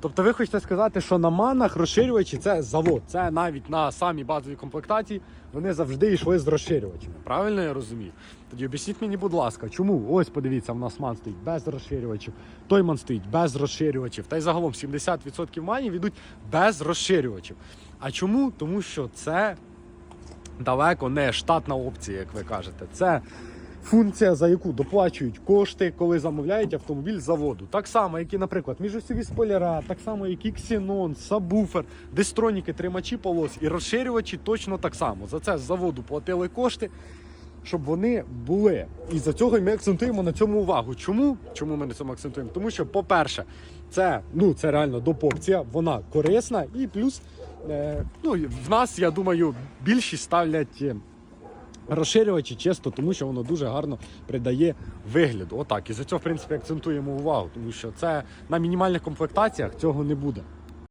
Тобто ви хочете сказати, що на манах розширювачі це завод. Це навіть на самій базовій комплектації вони завжди йшли з розширювачами. Правильно я розумію? Тоді об'ясніть мені, будь ласка, чому? Ось подивіться, в нас ман стоїть без розширювачів, той ман стоїть без розширювачів. Та й загалом 70% манів йдуть без розширювачів. А чому? Тому що це далеко не штатна опція, як ви кажете. Це функція, за яку доплачують кошти, коли замовляють автомобіль з заводу. Так само, як і, наприклад, міжосьові спойлера, так само, як і ксенон, сабвуфер, дистроніки, тримачі полос і розширювачі точно так само. За це з заводу платили кошти. Щоб вони були. І за цього ми акцентуємо на цьому увагу. Чому? Чому ми на цьому акцентуємо? Тому що, по-перше, це, ну, це реально допопція, вона корисна, і плюс е, ну, в нас, я думаю, більшість ставлять е, розширювачі чисто, тому що воно дуже гарно придає вигляду. Отак. І за цього, в принципі, акцентуємо увагу, тому що це на мінімальних комплектаціях цього не буде.